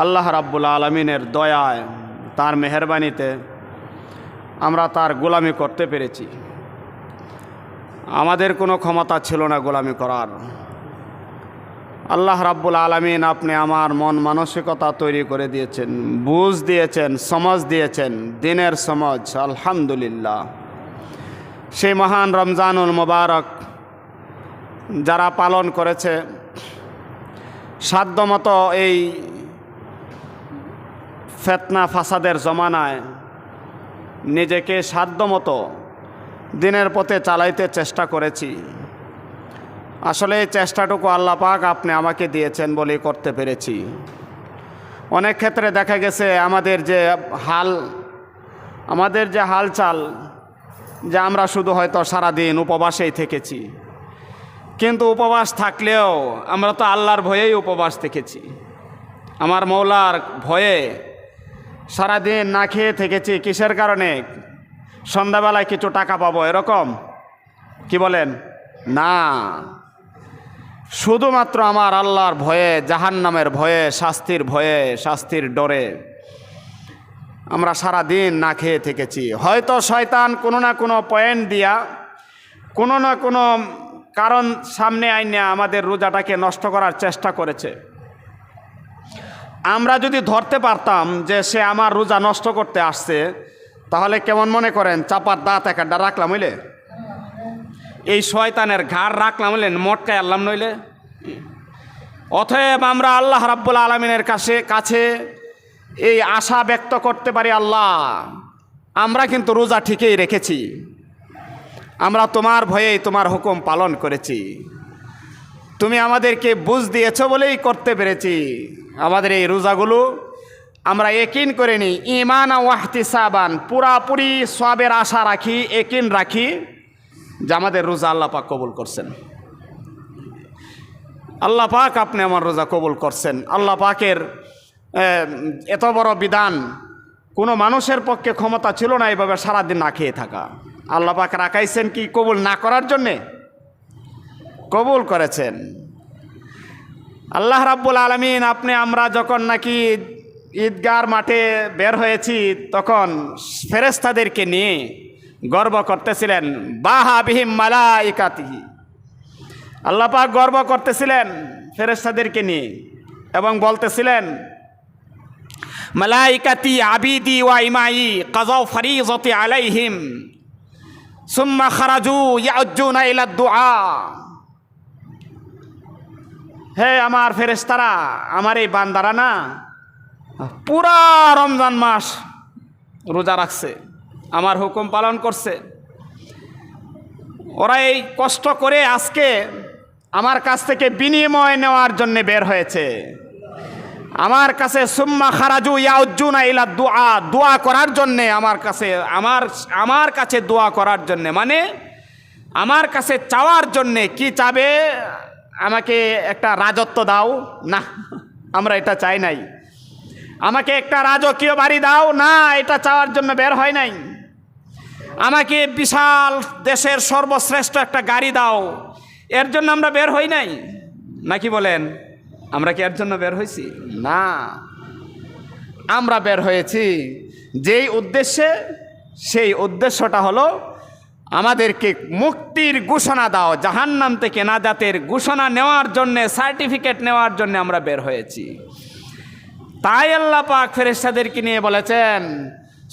আল্লাহ রাব্বুল আলমিনের দয়ায়, তার মেহরবানিতে আমরা তার গোলামি করতে পেরেছি। আমাদের কোনো ক্ষমতা ছিল না গোলামি করার। আল্লাহ রাব্বুল আলমিন আপনি আমার মন মানসিকতা তৈরি করে দিয়েছেন, বুঝ দিয়েছেন, সমাজ দিয়েছেন, দিনের সমাজ, আলহামদুলিল্লাহ। সেই মহান রমজানুল মোবারক যারা পালন করেছে, সাধ্যমতো এই ফেতনা ফাসাদের জমানায় নিজেকে সাধ্যমতো দিনের পথে চালাইতে চেষ্টা করেছি। আসলে এই চেষ্টাটুকু আল্লাহ পাক আপনি আমাকে দিয়েছেন বলেই করতে পেরেছি। অনেক ক্ষেত্রে দেখা গেছে আমাদের যে হাল, আমাদের যে হালচাল, যে আমরা শুধু হয়তো সারাদিন উপবাসেই থেকেছি। কিন্তু উপবাস থাকলেও আমরা তো আল্লাহর ভয়েই উপবাস থেকেছি। আমার মৌলার ভয়ে সারাদিন না খেয়ে থেকেছি, কিসের কারণে? সন্ধ্যাবেলায় কিছু টাকা পাবো, এরকম? কি বলেন? না। শুধুমাত্র আমার আল্লাহর ভয়ে, জাহান্নামের ভয়ে, শাস্তির ভয়ে, শাস্তির ডরে আমরা সারা দিন না খেয়ে থেকেছি। হয়তো শয়তান কোনো না কোনো পয়েন্ট দিয়া, কোনো না কোনো কারণ সামনে আইনে আমাদের রোজাটাকে নষ্ট করার চেষ্টা করেছে। আমরা যদি ধরতে পারতাম যে সে আমার রোজা নষ্ট করতে আসছে, তাহলে কেমন মনে করেন? চাপার দাঁত একটা রাখলাম হইলে? এই শয়তানের ঘাড় রাখলাম হইলে, মটকায় আল্লাম নইলে? অতএব আমরা আল্লাহ রাব্বুল আলমিনের কাছে কাছে এই আশা ব্যক্ত করতে পারি, আল্লাহ, আমরা কিন্তু রোজা ঠিকই রেখেছি। আমরা তোমার ভয়েই তোমার হুকুম পালন করেছি। তুমি আমাদেরকে বুঝ দিয়েছ বলেই করতে পেরেছি। আমাদের এই রোজাগুলো আমরা একিন করে নিই। ইমান ওয়াহতি সাবান পুরাপুরি সবের আশা রাখি, একিন রাখি, যে আমাদের রোজা আল্লাহ পাক কবুল করছেন। আল্লাহ পাক আপনি আমার রোজা কবুল করছেন। আল্লাহ পাকের এত বড় বিধান, কোনো মানুষের পক্ষে ক্ষমতা ছিল না এভাবে সারাদিন না খেয়ে থাকা। আল্লাহ পাক রাখাইছেন কি কবুল না করার জন্যে? কবুল করেছেন। আল্লাহ রাব্বুল আলমিন আপনি আমরা যখন নাকি ঈদগার মাঠে বের হয়েছি, তখন ফেরেস্তাদেরকে নিয়ে গর্ব করতেছিলেন, বাহা বিহিম মালা ইকাতিহি আল্লাহ গর্ব করতেছিলেন ফেরেস্তাদেরকে নিয়ে এবং বলতেছিলেন, মালাইকাতি আবিদি ওয়া ইমাই কাজাও ফরিজতি আলাইহিম, সুম্মা খারাজু ইয়াজ্জুনা ইলা দুআ। হে আমার ফেরেস্তারা আমার এই বান্দারা না পুরা রমজান মাস রোজা রাখছে, আমার হুকুম পালন করছে। ওরা এই কষ্ট করে আজকে আমার কাছ থেকে বিনিময় নেওয়ার জন্য বের হয়েছে। আমার কাছে সুম্মা খারাজু ইয়াউজ্জুনা ইলা দোয়া দোয়া করার জন্যে আমার কাছে, আমার আমার কাছে দোয়া করার জন্যে। মানে আমার কাছে চাওয়ার জন্যে কি চাবে? আমাকে একটা রাজত্ব দাও। না, আমরা এটা চাই নাই। আমাকে একটা রাজকীয় বাড়ি দাও। না, এটা চাওয়ার জন্য বের হয় নাই। আমাকে বিশাল দেশের সর্বশ্রেষ্ঠ একটা গাড়ি দাও। এর জন্য আমরা বের হই নাই। নাকি বলেন? আমরা কি এর জন্য বের হয়েছি না। আমরা বের হয়েছি। যেই উদ্দেশ্যে, সেই উদ্দেশ্যটা হলো আমাদেরকে মুক্তির ঘোষণা দাও, জাহান্নাম থেকে নাজাতের ঘোষণা নেওয়ার জন্যে, সার্টিফিকেট নেওয়ার জন্য আমরা বের হয়েছি। তাই আল্লাহ পাক ফেরেশতাদেরকে নিয়ে বলেছেন,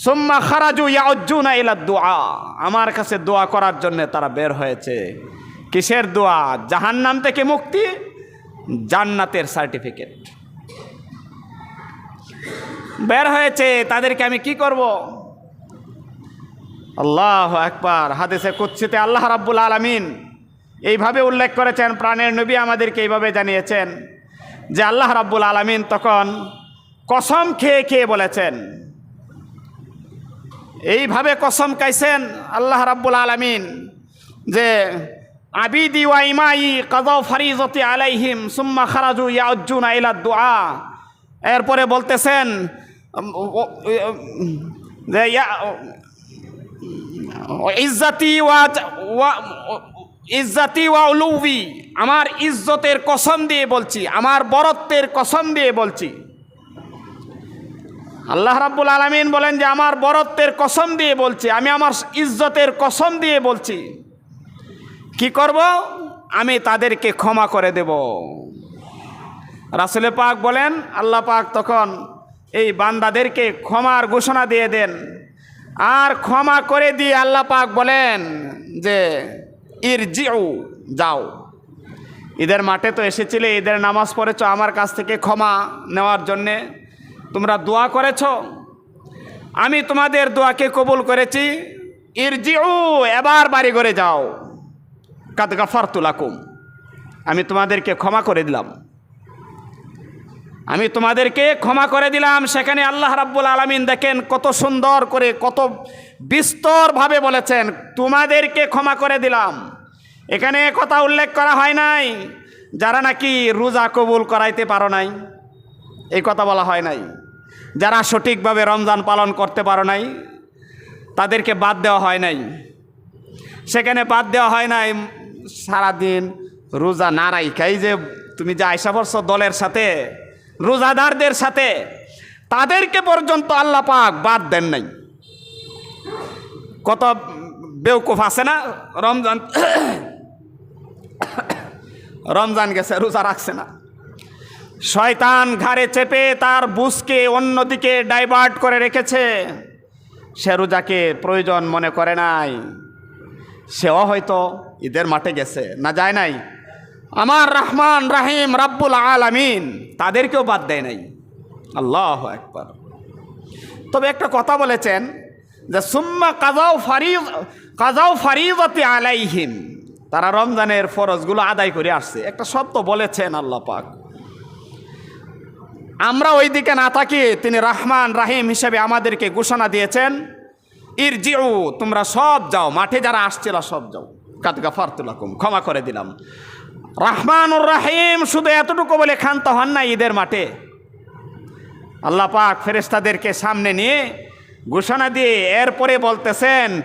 সুম্মা খারাজু ইয়াউজ্জুনা ইলা দোয়া আমার কাছে দোয়া করার জন্য তারা বের হয়েছে। কিসের দোয়া? জাহান্নাম থেকে মুক্তি, জান্নাতের সার্টিফিকেট। বের হয়েছে, তাদেরকে আমি কি করব? আল্লাহ একবার হাদিসে কুচ্ছিতে আল্লাহ রাব্বুল আলামিন এইভাবে উল্লেখ করেছেন, প্রাণের নবী আমাদেরকে এইভাবে জানিয়েছেন যে আল্লাহ রাব্বুল আলামিন তখন কসম খেয়ে খেয়ে বলেছেন, এইভাবে কসম কাইছেন আল্লাহ রাব্বুল আলামিন যে আবিদি ওয়া ইমাই কাদাও ফারিজতি আলাইহিম সুম্মা খারাজু ইয়াউজ্জুনা ইলা দুআ। এরপরে বলতেছেন যে ইয়া- ইজ্জাতি ওয়া ওয়া- উলুবি আমার ইজ্জতের কসম দিয়ে বলছি, আমার বরত্বের কসম দিয়ে বলছি। আল্লাহ রাব্বুল আলমিন বলেন যে, আমার বরত্বের কসম দিয়ে বলছি, আমি আমার ইজ্জতের কসম দিয়ে বলছি। কি করব? আমি তাদেরকে ক্ষমা করে দেব। রাসুলে পাক বলেন, আল্লাহ পাক তখন এই বান্দাদেরকে ক্ষমার ঘোষণা দিয়ে দেন। আর ক্ষমা করে দিয়ে আল্লাহ পাক বলেন যে ইর জিউ যাও। ঈদের মাঠে তো এসেছিলে, ঈদের নামাজ পড়েছ, আমার কাছ থেকে ক্ষমা নেওয়ার জন্যে। তোমরা দোয়া করেছ? আমি তোমাদের দোয়াকে কবুল করেছি। ইরজিউ, এবার বাড়ি ঘরে যাও। কাদ গাফার তুলাকুম আমি তোমাদেরকে ক্ষমা করে দিলাম। আমি তোমাদেরকে ক্ষমা করে দিলাম। সেখানে আল্লাহ রাব্বুল আলমিন দেখেন কত সুন্দর করে, কত বিস্তরভাবে বলেছেন, তোমাদেরকে ক্ষমা করে দিলাম। এখানে কথা উল্লেখ করা হয় নাই, যারা নাকি রোজা কবুল করাইতে পারো নাই, এই কথা বলা হয় নাই। যারা সঠিকভাবে রমজান পালন করতে পারো নাই, তাদেরকে বাদ দেওয়া হয় নাই। সেখানে বাদ দেওয়া হয় নাই, সারাদিন রোজা না রাইখাই যে তুমি যে আয়সা বর্ষ দলের সাথে রোজাদারদের সাথে, তাদেরকে পর্যন্ত আল্লাহ পাক বাদ দেন নাই। কত বেউকুফ আছে না? রমজান রমজান গেছে, রোজা রাখছে না। শয়তান ঘাড়ে চেপে তার বুসকে অন্যদিকে ডাইভার্ট করে রেখেছে। সে রোজাকে প্রয়োজন মনে করে নাই। সেও হয়তো ঈদের মাঠে গেছে, না যায় নাই? আমার রহমান রাহিম রাব্বুল আলামিন। তাদেরকেও বাদ দেয় নাই। আল্লাহ একবার তবে একটা কথা বলেছেন যে, সুম্মা কাজাও ফারিজ কাজাও ফারিজতে আলাইহিম। তারা রমজানের ফরজগুলো আদায় করে আসছে। একটা শব্দ বলেছেন আল্লাহ পাক। আমরা ওই দিকে না থাকি তিনি রহমান রাহিম হিসেবে আমাদেরকে ঘোষণা দিয়েছেন ইর জিউ তোমরা সব যাও। মাঠে যারা আসছিল সব যাও। কাতগা ফারতুলাকুম ক্ষমা করে দিলাম। রহমানুর রাহিম, শুধু এতটুকু বলে ক্ষান্ত হন না ঈদের মাঠে। আল্লাহ পাক ফেরেস্তাদেরকে সামনে নিয়ে ঘোষণা দিয়ে এরপরে বলতেছেন,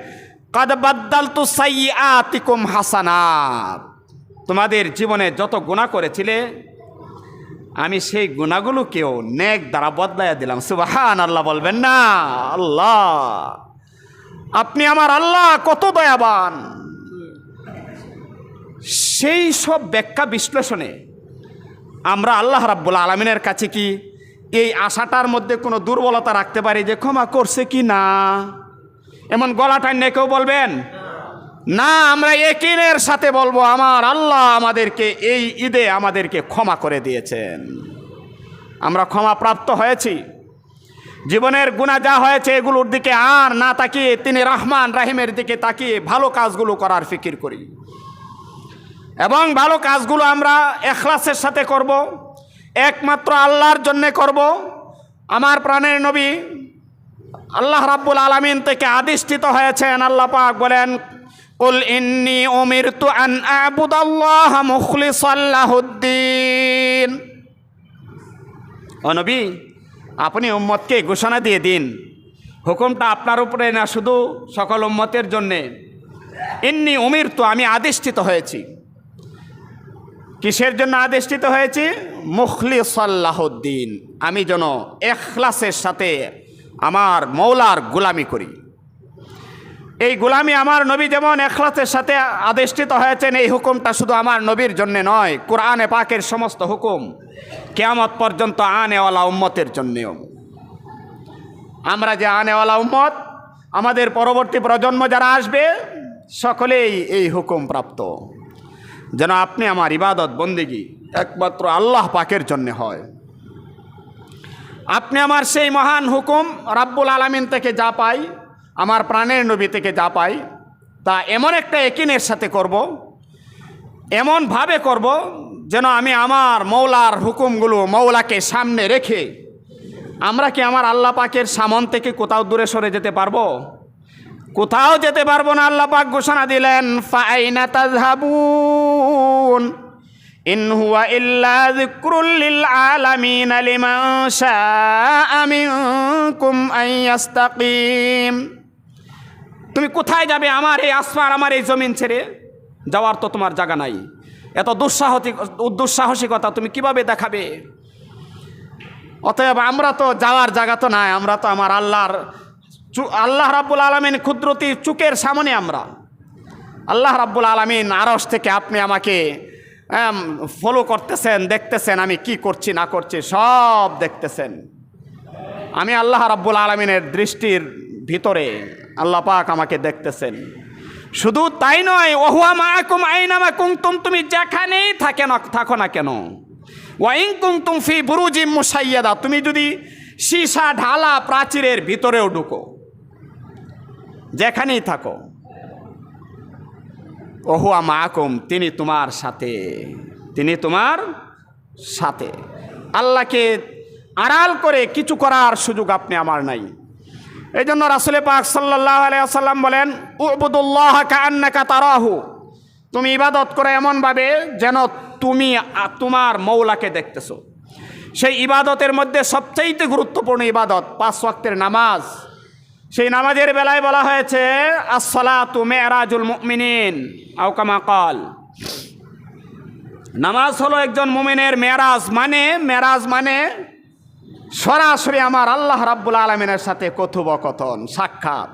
কাদ বাদ্দাল তু সাইয়াতিকুম হাসানাত। তোমাদের জীবনে যত গুণা করেছিলে, আমি সেই গুণাগুলোকেও নেক দ্বারা বদলাইয়া দিলাম। সুবাহান আল্লাহ বলবেন না, আল্লাহ। আপনি আমার আল্লাহ কত দয়াবান। সেই সব ব্যাখ্যা বিশ্লেষণে আমরা আল্লাহ রাব্বুল আলমিনের কাছে কি এই আশাটার মধ্যে কোনো দুর্বলতা রাখতে পারি যে ক্ষমা করছে কি না? এমন গলা টাইনে কেউ বলবেন, না, আমরা একিনের সাথে বলব, আমার আল্লাহ আমাদেরকে এই ঈদে আমাদেরকে ক্ষমা করে দিয়েছেন। আমরা ক্ষমা প্রাপ্ত হয়েছি। জীবনের গুণা যা হয়েছে এগুলোর দিকে আর না তাকিয়ে তিনি রহমান, রাহিমের দিকে তাকিয়ে ভালো কাজগুলো করার ফিকির করি। এবং ভালো কাজগুলো আমরা এখলাসের সাথে করব, একমাত্র আল্লাহর জন্যে করব। আমার প্রাণের নবী আল্লাহ রাব্বুল আলমিন থেকে আদিষ্ঠিত হয়েছেন, আল্লাহ পাক বলেন, কুল ইন্নি উমিরতু আন আবুদাল্লাহ মুখলিসাল্লাহুদ্দিন ও নবী, আপনি উম্মতকে ঘোষণা দিয়ে দিন। হুকুমটা আপনার উপরে না, শুধু সকল উম্মতের জন্যে। ইন্নি উমির তো আমি আদিষ্ঠিত হয়েছি। কিসের জন্য আদিষ্ঠিত হয়েছি? মুখলি সাল্লাহদ্দিন আমি যেন এখলাসের সাথে আমার মৌলার গোলামি করি। এই গোলামি আমার নবী যেমন এখলাসের সাথে আদিষ্ঠিত হয়েছেন, এই হুকুমটা শুধু আমার নবীর জন্য নয়, কোরআনে পাকের সমস্ত হুকুম কেয়ামত পর্যন্ত আনেওয়ালা উম্মতের জন্যেও। আমরা যে আনেওয়ালা উম্মত, আমাদের পরবর্তী প্রজন্ম যারা আসবে, সকলেই এই হুকুম প্রাপ্ত। যেন আপনি আমার ইবাদত বন্দিগি, একমাত্র আল্লাহ পাকের জন্য হয়। আপনি আমার সেই মহান হুকুম রাব্বুল আলামিন থেকে যা পাই, আমার প্রাণের নবী থেকে যা পাই, তা এমন একটা একিনের সাথে করব, এমনভাবে করব যেন আমি আমার মৌলার হুকুমগুলো মৌলাকে সামনে রেখে আমরা কি আমার আল্লাহ পাকের সামন থেকে কোথাও দূরে সরে যেতে পারব? কোথাও যেতে পারব না, আল্লাহ পাক ঘোষণা দিলেন, ফাইনা তাযহাবুন ইন হুয়া ইল্লা যিকরুল লিল আলামিন লিমান শাআ মিনকুম আন ইয়াস্তাকিম। তুমি কোথায় যাবে আমার এই আসমান, আমার এই জমিন ছেড়ে? যাওয়ার তো তোমার জায়গা নাই। এত দুঃসাহসিক, দুঃসাহসিকতা তুমি কীভাবে দেখাবে? অতএব আমরা তো যাওয়ার জায়গা তো নাই, আমরা তো আমার আল্লাহর আল্লাহ রাব্বুল আলমিন ক্ষুদ্রতি চুকের সামনে আমরা। আল্লাহ রাব্বুল আলমিন আরস থেকে আপনি আমাকে ফলো করতেছেন, দেখতেছেন আমি কি করছি, না করছি, সব দেখতেছেন। আমি আল্লাহ রাব্বুল আলমিনের দৃষ্টির ভিতরে আল্লাহ পাক আমাকে দেখতেছেন। শুধু তাই নয়, ওহুয়া মাকুম আইনামা কুমতুম তুমি যেখানেই থাকে না থাকো না কেন। ওয়াইং কুমতুম ফি বুরুজিম মুসাইয়াদা, তুমি যদি সীসা ঢালা প্রাচীরের ভিতরেও ঢুকো। যেখানেই থাকো। ওহুয়া মাকুম, তিনি তোমার সাথে। তিনি তোমার সাথে। আল্লাহকে আড়াল করে কিছু করার সুযোগ আপনি আমার নাই। এই জন্য রাসুলে পাক সাল্লাহ আলাইসাল্লাম বলেন, উবুদুল্লাহ কান্নাকা তারাহু। তুমি ইবাদত করে এমনভাবে যেন তুমি তোমার মৌলাকে দেখতেছো। সেই ইবাদতের মধ্যে সবচাইতে গুরুত্বপূর্ণ ইবাদত পাঁচ ওয়াক্তের নামাজ। সেই নামাজের বেলায় বলা হয়েছে, আসসালাতু মেরাজুল মুমিনিন আউকামা কল। নামাজ হলো একজন মুমিনের মেরাজ মানে মেরাজ মানে সরাসরি আমার আল্লাহ রাব্বুল আলমিনের সাথে কথোপকথন, সাক্ষাৎ।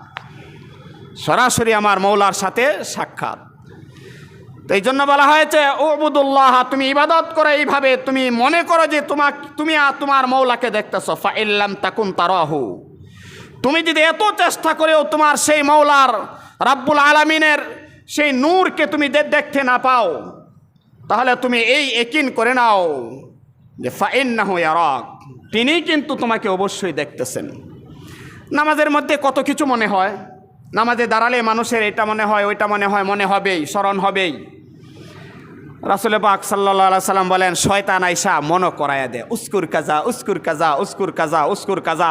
সরাসরি আমার মৌলার সাথে সাক্ষাৎ। তো এই জন্য বলা হয়েছে ওবুদুল্লাহ তুমি ইবাদত করে এইভাবে, তুমি মনে করো যে তোমার তুমি তোমার মৌলাকে দেখতেছো ফা ইল্লাম তাকুন তারাহু। তুমি যদি এত চেষ্টা করেও তোমার সেই মৌলার রাব্বুল আলমিনের সেই নূরকে তুমি দেখতে না পাও, তাহলে তুমি এই একিন করে নাও যে ফাইন না ইয়ারক। তিনি কিন্তু তোমাকে অবশ্যই দেখতেছেন। নামাজের মধ্যে কত কিছু মনে হয়, নামাজে দাঁড়ালে মানুষের এটা মনে হয়, ওইটা মনে হয়, মনে হবেই, স্মরণ হবেই। রাসুল পাক সাল্লা সাল্লাম বলেন, শয়তান আইসা মন করাইয়া দে। উস্কুর কাজা উস্কুর কাজা উস্কুর কাজা উস্কুর কাজা।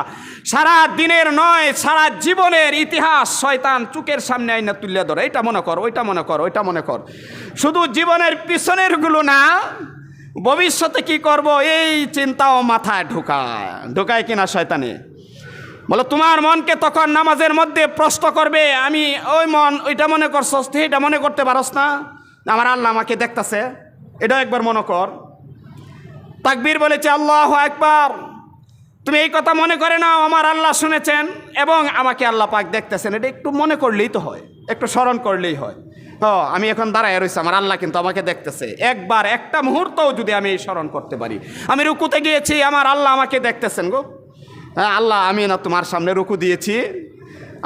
সারা দিনের নয়, সারা জীবনের ইতিহাস শয়তান চুকের সামনে আইনা তুলে ধরে। এটা মনে কর, ওইটা মনে কর, ওইটা মনে কর। শুধু জীবনের পিছনেরগুলো না, ভবিষ্যতে কি করব? এই চিন্তাও মাথায় ঢুকায়। ঢুকায় কিনা শয়তানে? বলো, তোমার মনকে তখন নামাজের মধ্যে প্রশ্ন করবে, আমি ওই মন, ওইটা মনে করছস এটা মনে করতে পারস না? আমার আল্লাহ আমাকে দেখতাছে, এটাও একবার মনে কর। তাকবীর বলেছে, আল্লাহ একবার তুমি এই কথা মনে করে নাও, আমার আল্লাহ শুনেছেন এবং আমাকে আল্লাহ পাক দেখতেছেন। এটা একটু মনে করলেই তো হয়, একটু স্মরণ করলেই হয়। ও আমি এখন দাঁড়ায় রয়েছি আমার আল্লাহ কিন্তু আমাকে দেখতেছে। একবার, একটা মুহূর্তও যদি আমি এই স্মরণ করতে পারি। আমি রুকুতে গিয়েছি, আমার আল্লাহ আমাকে দেখতেছেন গো। হ্যাঁ আল্লাহ আমি না তোমার সামনে রুকু দিয়েছি।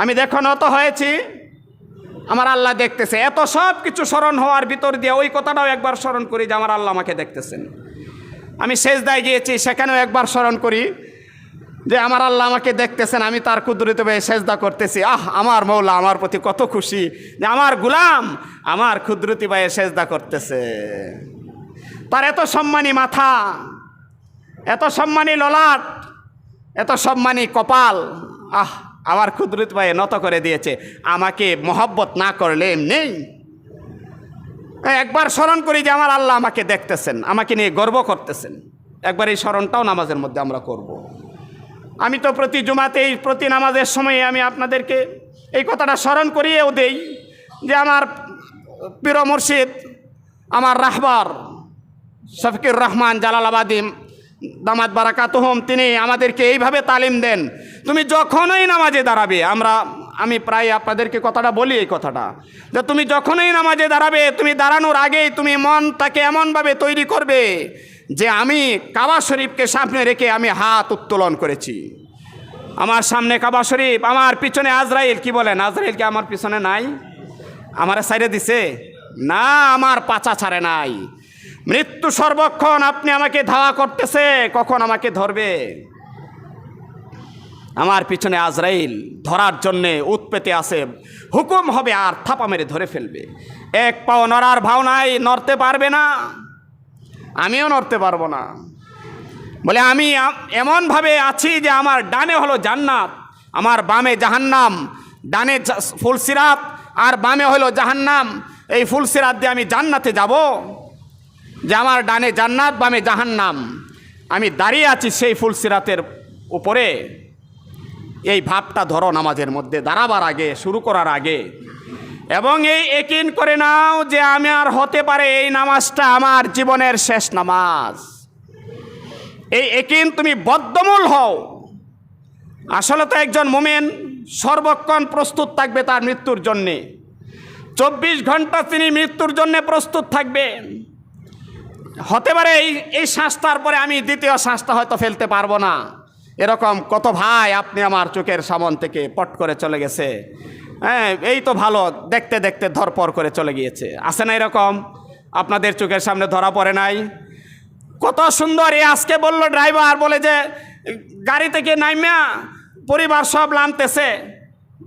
আমি দেখো নত হয়েছি আমার আল্লাহ দেখতেছে। এত সব কিছু স্মরণ হওয়ার ভিতর দিয়ে ওই কথাটাও একবার স্মরণ করি যে আমার আল্লাহ আমাকে দেখতেছেন। আমি শেষদায় গিয়েছি, সেখানেও একবার স্মরণ করি যে আমার আল্লাহ আমাকে দেখতেছেন, আমি তার কুদরত ভাই সেজদা করতেছি। আহ, আমার মৌলা আমার প্রতি কত খুশি যে আমার গুলাম আমার ক্ষুদ্রতি ভাইয়ে সেজদা করতেছে। তার এত সম্মানী মাথা, এত সম্মানী ললাট, এত সম্মানী কপাল, আহ আমার ক্ষুদ্রত ভাইয়ে নত করে দিয়েছে। আমাকে মহব্বত না করলে নেই একবার স্মরণ করি যে আমার আল্লাহ আমাকে দেখতেছেন, আমাকে নিয়ে গর্ব করতেছেন। একবার এই স্মরণটাও নামাজের মধ্যে আমরা করব। আমি তো প্রতি জুমাতেই, প্রতি নামাজের সময়ে আমি আপনাদেরকে এই কথাটা স্মরণ করিয়েও দেই যে আমার প্রিয় মুর্শিদ, আমার রাহবার শফিকুর রহমান জালালাবাদিম দামাত বারাকাতহম, তিনি আমাদেরকে এইভাবে তালিম দেন। তুমি যখনই নামাজে দাঁড়াবে, আমরা, আমি প্রায় আপনাদেরকে কথাটা বলি এই কথাটা, যে তুমি যখনই নামাজে দাঁড়াবে, তুমি দাঁড়ানোর আগেই তুমি মনটাকে এমনভাবে তৈরি করবে যে আমি কাবা শরীফকে সামনে রেখে আমি হাত উত্তোলন করেছি। আমার সামনে কাবা শরীফ, আমার পিছনে আজরাইল, কি বলেন? আজরাইল কি আমার পিছনে নাই? আমার সাইডে দিছে? না, আমার পাচা ছাড়ে নাই। মৃত্যু সর্বক্ষণ আপনি আমাকে ধাওয়া করতেছে, কখন আমাকে ধরবে? আমার পিছনে আজরাইল ধরার জন্যে উৎপেতে আছে, হুকুম হবে আর থাপা মেরে ধরে ফেলবে। এক পাও নড়ার ভাওনায় নড়তে পারবে না। আমিও নড়তে পারব না। বলে, আমি এমনভাবে আছি যে আমার ডানে হলো জান্নাত, আমার বামে জাহান্নাম, ডানে ফুলসিরাত, আর বামে হলো জাহান্নাম। এই ফুলসিরাত দিয়ে আমি জান্নাতে যাব। যে আমার ডানে জান্নাত, বামে জাহান্নাম। আমি দাঁড়িয়ে আছি সেই ফুলসিরাতের উপরে। এই ভাবটা ধরো নামাজের মধ্যে, দাঁড়াবার আগে, শুরু করার আগে। এবং এই একিন করে নাও যে আমি আর হতে পারে এই নামাজটা আমার জীবনের শেষ নামাজ। এই একিন তুমি বদ্ধমূল হও। আসলে তো একজন মোমেন সর্বক্ষণ প্রস্তুত থাকবে তার মৃত্যুর জন্যে। চব্বিশ ঘণ্টা তিনি মৃত্যুর জন্যে প্রস্তুত থাকবে হতে পারে এই এই শ্বাসটার পরে আমি দ্বিতীয় শ্বাসটা হয়তো ফেলতে পারব না। এরকম কত ভাই আপনি আমার চোখের সামন থেকে পট করে চলে গেছে। হ্যাঁ এই তো ভালো, দেখতে দেখতে ধরপর করে চলে গিয়েছে। আছে না এরকম? আপনাদের চোখের সামনে ধরা পড়ে নাই। কত সুন্দর, এ আজকে বলল ড্রাইভার, বলে যে, গাড়ি থেকে নাইমিয়া, পরিবার সব নামতেছে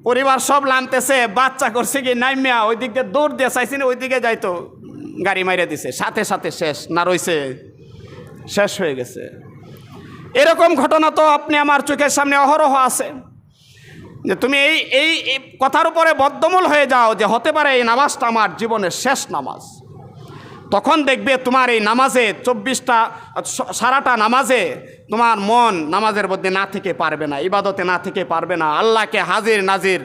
পরিবার সব নামতেছে বাচ্চা করছে কি নাইমিয়া ওই দিকে দৌড় দিয়ে চাইছি ওই দিকে যাইতো। গাড়ি মাইরে দিছে। সাথে সাথে শেষ। না রইছে, শেষ হয়ে গেছে। এরকম ঘটনা তো আপনি আমার চোখের সামনে অহরহ আছে। যে তুমি এই এই কথার উপরে বদ্ধমূল হয়ে যাও যে হতে পারে এই নামাজটা আমার জীবনের শেষ নামাজ। তখন দেখবে তোমার এই নামাজে চব্বিশটা, সারাটা নামাজে তোমার মন নামাজের মধ্যে না থেকে পারবে না, ইবাদতে না থেকে পারবে না। আল্লাহকে হাজির নাজির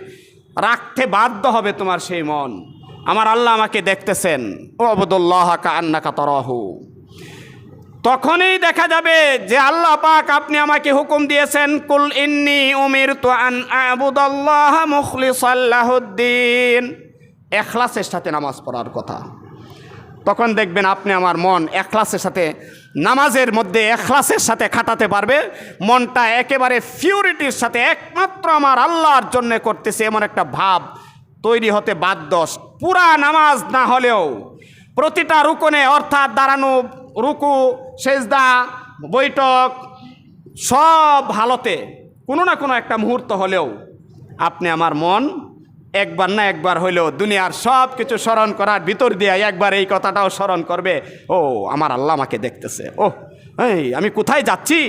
রাখতে বাধ্য হবে তোমার সেই মন। আমার আল্লাহ আমাকে দেখতেছেন। ও আবদুল্লাহ কা আন্নাকা তখনই দেখা যাবে যে আল্লাহ পাক আপনি আমাকে হুকুম দিয়েছেন, কুল ইন্নি উমির তো আন আবুদাল্লাহ মুখলিসাল্লাহুদ্দিন এখলাসের সাথে নামাজ পড়ার কথা। তখন দেখবেন আপনি আমার মন এখলাসের সাথে, নামাজের মধ্যে এখলাসের সাথে খাটাতে পারবে। মনটা একেবারে ফিউরিটির সাথে একমাত্র আমার আল্লাহর জন্য করতেছে এমন একটা ভাব। তৈরি হতে বাধ্য। পুরা নামাজ না হলেও প্রতিটা রুকনে অর্থাৎ দাঁড়ানো, রুকু, সেজদা, বৈঠক, সব হালতে কোনো না কোনো একটা মুহূর্ত হলেও আপনি আমার মন একবার না একবার হইলেও দুনিয়ার সব কিছু স্মরণ করার ভিতর দিয়ে একবার এই কথাটাও স্মরণ করবে, ও, আমার আল্লাহ আমাকে দেখতেছে। ও এই, আমি কোথায় যাচ্ছি?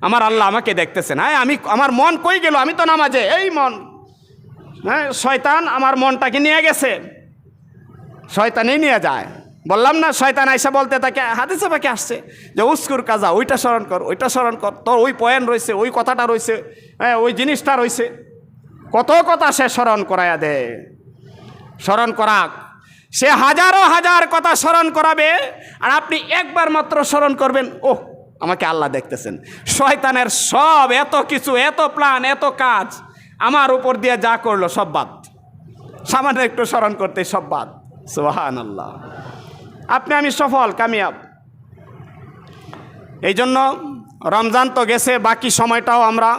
আমার আল্লাহ আমাকে দেখতেছে না। আমি, আমার মন কই গেল? আমি তো নামাজে, এই মন হ্যাঁ শয়তান আমার মনটাকে নিয়ে গেছে। শয়তানই নিয়ে যায়। বললাম না, শয়তান আইসা বলতে তাকে হাদিসে পাকে আসছে যে, উস্কুর কাজা, ওইটা স্মরণ কর, ওইটা স্মরণ কর, তোর ওই পয়েন্ট রয়েছে ওই কথাটা রয়েছে হ্যাঁ ওই জিনিসটা রয়েছে কত কথা সে স্মরণ করাইয়া দে। স্মরণ করাক। সে হাজারো হাজার কথা স্মরণ করাবে, আর আপনি একবার মাত্র স্মরণ করবেন ও আমাকে আল্লাহ দেখতেছেন। শয়তানের সব, এত কিছু, এত প্ল্যান, এত কাজ আমার উপর দিয়ে যা করল, সব বাদ। সামান্য একটু স্মরণ করতে সব বাদ। সুহান আল্লাহ আপনি আমি সফল, কামিয়াব। এই জন্য রমজান তো গেছে, বাকি সময়টাও আমরা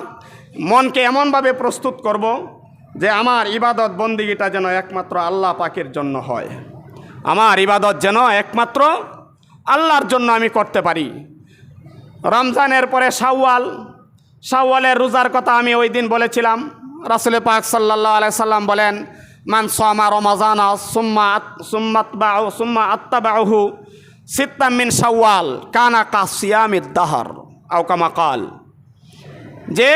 মনকে এমনভাবে প্রস্তুত করব যে আমার ইবাদত বন্দিগিটা যেন একমাত্র আল্লাহ পাকের জন্য হয়। আমার ইবাদত যেন একমাত্র আল্লাহর জন্য আমি করতে পারি। রমজানের পরে শাওয়াল, শাওয়ালের রোজার কথা আমি ওই দিন বলেছিলাম। রাসুল পাক সাল্লাহ আলাই সাল্লাম বলেন, মান সোমা রমাজানা, সুম্মা বাউ সুম্মা আত্তাবাহু সিত্তামিন শাওয়াল, কানা কাসিয়ামিদ দাহর আউকামা কাল। যে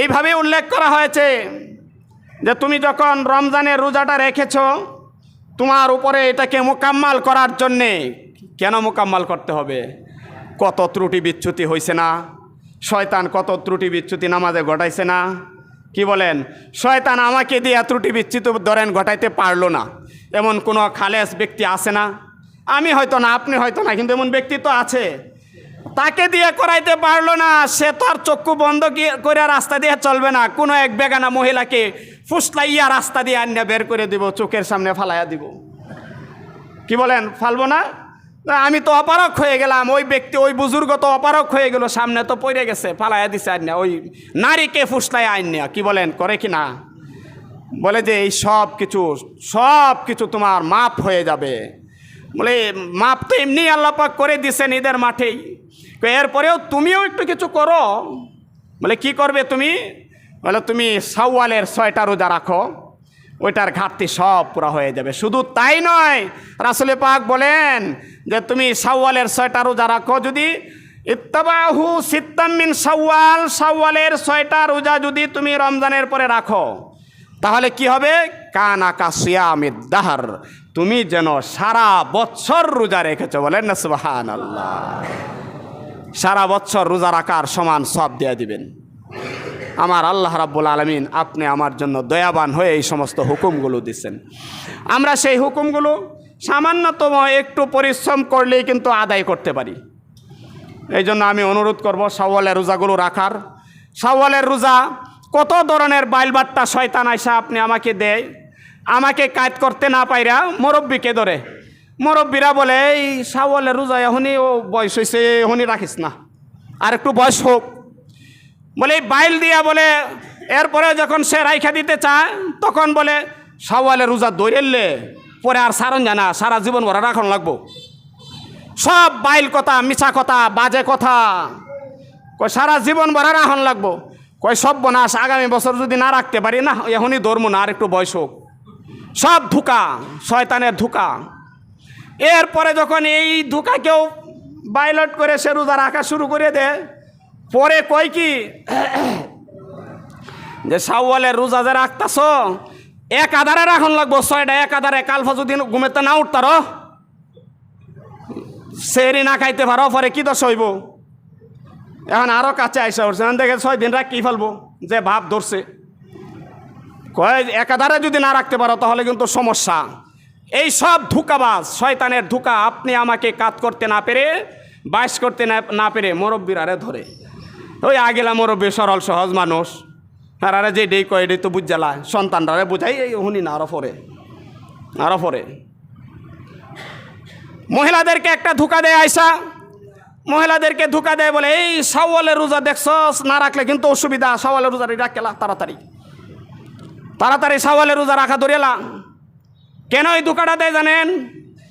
এইভাবে উল্লেখ করা হয়েছে যে তুমি যখন রমজানের রোজাটা রেখেছ, তোমার উপরে এটাকে মোকাম্মাল করার জন্যে কেন মোকাম্মাল করতে হবে? কত ত্রুটি বিচ্যুতি হয়েছে না? শয়তান কত ত্রুটি বিচ্যুতি নামাজে ঘটাইছে না? কি বলেন? শয়তান আমাকে দিয়ে ত্রুটি বিচ্যুতি ধরেন ঘটাইতে পারল না। এমন কোনো খালেস ব্যক্তি আছে না? আমি হয়তো না আপনি হয়তো না কিন্তু এমন ব্যক্তি তো আছে। তাকে দিয়ে করাইতে পারল না সে তো আর চক্ষু বন্ধ করে রাস্তা দিয়ে চলবে না। কোনো এক বেগানা মহিলাকে ফুসলাইয়া রাস্তা দিয়ে আন্যা বের করে দিব চোখের সামনে ফালাইয়া দিব। কি বলেন ফালবো না, আমি তো অপারক হয়ে গেলাম। ওই ব্যক্তি, ওই বুজুর্গ তো অপারক হয়ে গেল, সামনে তো পড়ে গেছে, ফালাইয়া দিছে আন্যা ওই নারীকে ফুসলাই আন্যা কি বলেন, করে কি না? বলে যে, এই সব কিছু সব কিছু তোমার মাপ হয়ে যাবে। বলে, মাপ তো এমনি আল্লাপাক করে দিছেন ঈদের মাঠেই। এরপরেও তুমিও একটু কিছু করো। বলে, কি করবে তুমি? বলে, তুমি সাওয়ালের ছয়টা রোজা রাখো। ওইটার ঘাটতি সব পুরা হয়ে যাবে। শুধু তাই নয়, রাসুলে পাক বলেন যে তুমি সাওয়ালের ছয়টা রোজা রাখো, যদি ইত্তাবাহু সিত্তামিন সাওয়াল সাওয়ালের ছয়টা রোজা যদি তুমি রমজানের পরে রাখো, তাহলে কি হবে? কানা কাসিয়ামিদ দাহার, তুমি যেন সারা বৎসর রোজা রেখেছো বলেন না সুবাহান আল্লাহ সারা বৎসর রোজা রাখার সমান সব দিয়ে দিবেন। আমার আল্লাহ রাব্বুল আলমিন আপনি আমার জন্য দয়াবান হয়ে এই সমস্ত হুকুমগুলো দিচ্ছেন। আমরা সেই হুকুমগুলো সামান্যতম একটু পরিশ্রম করলেই কিন্তু আদায় করতে পারি। এই জন্য আমি অনুরোধ করব সাওয়ালের রোজাগুলো রাখার। সাওয়ালের রোজা কত ধরনের বাইলবাট্টা শয়তান আইসা আপনি আমাকে দেয়? আমাকে কাজ করতে না পাইরা মুরব্বীকে ধরে। মুরব্বীরা বলে, এই সাওয়ালের রোজা এখনই ও বয়স হয়েছে এখনই রাখিস না। আর একটু বয়স হোক। বলে, এই বাইল দিয়া বলে এরপরে যখন সে রাইখা দিতে চায়, তখন বলে, সাওয়ালে রোজা দৌড়েললে পরে আর সারণ জানা, সারা জীবন ভরা রাখন লাগবো। সব বাইল কথা, মিছা কথা, বাজে কথা। কই সারা জীবন ভরা রাখন লাগবো। কই সব বনাস আগামী বছর যদি না রাখতে পারি, না, এখনই ধরবো না, আর একটু বয়স হোক। সব ধোকা, শয়তানের ধোকা। এরপরে যখন এই ধোকা কেউ বাইলট করে সে রোজা রাখা শুরু করে দেয় পরে কয় কি? যে সাওয়ালের রোজা যে রাখতাছ, এক আধারে রাখন লাগবো, ছয়টা এক আধারে কালফা যদি ঘুমেতে না উঠতার? সেরি না খাইতে পারো, পরে কি দশ হইব? এখন আরও কাছে আইসা উঠছে দেখে ছয় দিন রাখ কি ফেলব? যে ভাব ধরছে। কয় একাধারে যদি না রাখতে পারো, তাহলে কিন্তু সমস্যা। এই সব ধোকাবাজ, শয়তানের ধোকা, আপনি আমাকে কাত করতে না পেরে, বাইশ করতে না না পেরে মুরব্বীর আরে ধরে। ওই আগেলা মুরব্বী সরল, সহজ মানুষ। আরে যে ডেই কয়, এটাই তো বুঝালা। সন্তানরা বুঝাই শুনি না, আরও পরে। আরও পরে। মহিলাদেরকে একটা ধোকা দেয় আয়সা মহিলাদেরকে ধোকা দেয় বলে, এই সাওয়ালের রোজা দেখছস? না রাখলে কিন্তু অসুবিধা। সাওয়ালের রোজা রাখলা তাড়াতাড়ি। তাড়াতাড়ি সাওয়ালের রোজা রাখা ধরিয়েলা কেন এই ধোকাটা দেয় জানেন?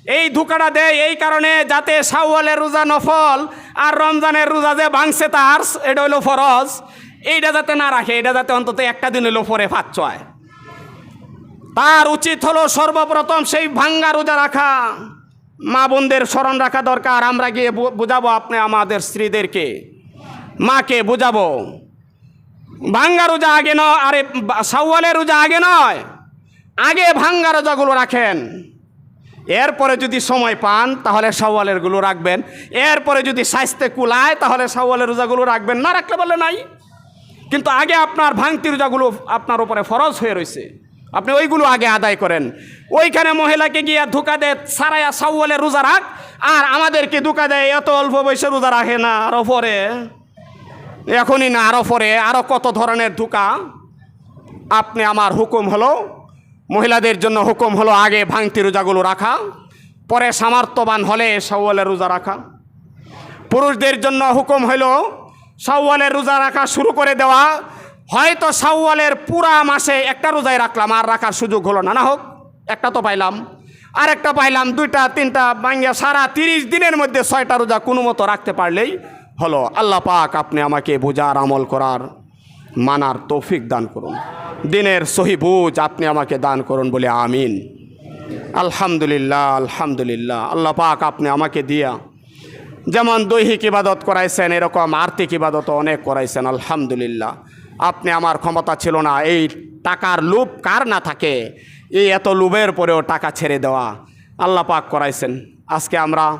এই ধোকাটা দেয় এই কারণে যাতে সাওয়ালের রোজা নফল আর রমজানের রোজা যে ভাঙছে তার, এটা হইল ফরজ। এইটা যাতে না রাখে, এটা যাতে অন্তত একটা দিন হইল পরে ফাঁক চয়। তার উচিত হলো সর্বপ্রথম সেই ভাঙ্গা রোজা রাখা। মা বোনদের স্মরণ রাখা দরকার। আমরা গিয়ে বুঝাবো আপনি আমাদের স্ত্রীদেরকে। মাকে বুঝাবো। ভাঙ্গা রোজা আগে নয়, আরে সাওয়ালের রোজা আগে নয়। আগে ভাঙ্গা রোজাগুলো রাখেন। এরপরে যদি সময় পান, তাহলে সাওয়ালেরগুলো রাখবেন। এরপরে যদি স্বাস্থ্যে কুলায়, তাহলে সাওয়ালের রোজাগুলো রাখবেন। না রাখলে বলে নাই। কিন্তু আগে আপনার ভাঙতি রোজাগুলো আপনার উপরে ফরজ হয়ে রয়েছে। আপনি ওইগুলো আগে আদায় করেন। ওইখানে মহিলাকে গিয়ে ধোকা দেয় সারায়া সাউলে রোজা রাখ। আর আমাদেরকে ধোকা দেয়, এত অল্প বয়সে রোজা রাখে না আরও পরে। এখনই না আরও পরে। আরও কত ধরনের ধোকা? আপনি, আমার হুকুম হলো মহিলাদের জন্য হুকুম হলো আগে ভাঙতি রোজাগুলো রাখা, পরে সামর্থ্যবান হলে সাউলের রোজা রাখা। পুরুষদের জন্য হুকুম হইল সাওয়ালের রোজা রাখা শুরু করে দেওয়া। হয়তো সাওয়ালের পুরা মাসে একটা রোজায় রাখলাম, আর রাখার সুযোগ হলো না। না হোক, একটা তো পাইলাম। আর একটা পাইলাম, দুইটা, তিনটা বাঙ্গিয়া সারা তিরিশ দিনের মধ্যে ছয়টা রোজা কোনো মতো রাখতে পারলেই হলো। আল্লাহ পাক আপনি আমাকে বোঝার আমল করার মানার তৌফিক দান করুন। দিনের সহি বুঝ আপনি আমাকে দান করুন বলে আমিন। আলহামদুলিল্লাহ আলহামদুলিল্লাহ। আল্লাহ পাক আপনি আমাকে দিয়া যেমন দৈহিক ইবাদত করাইছেন, এরকম আর্থিক ইবাদত অনেক করাইছেন, আলহামদুলিল্লাহ। আপনি আমার ক্ষমতা ছিল না, এই টাকার লোভ কার না থাকে, এই এত লোভের পরেও টাকা ছেড়ে দেওয়া। আল্লাহ পাক করাইছেন। আজকে আমরা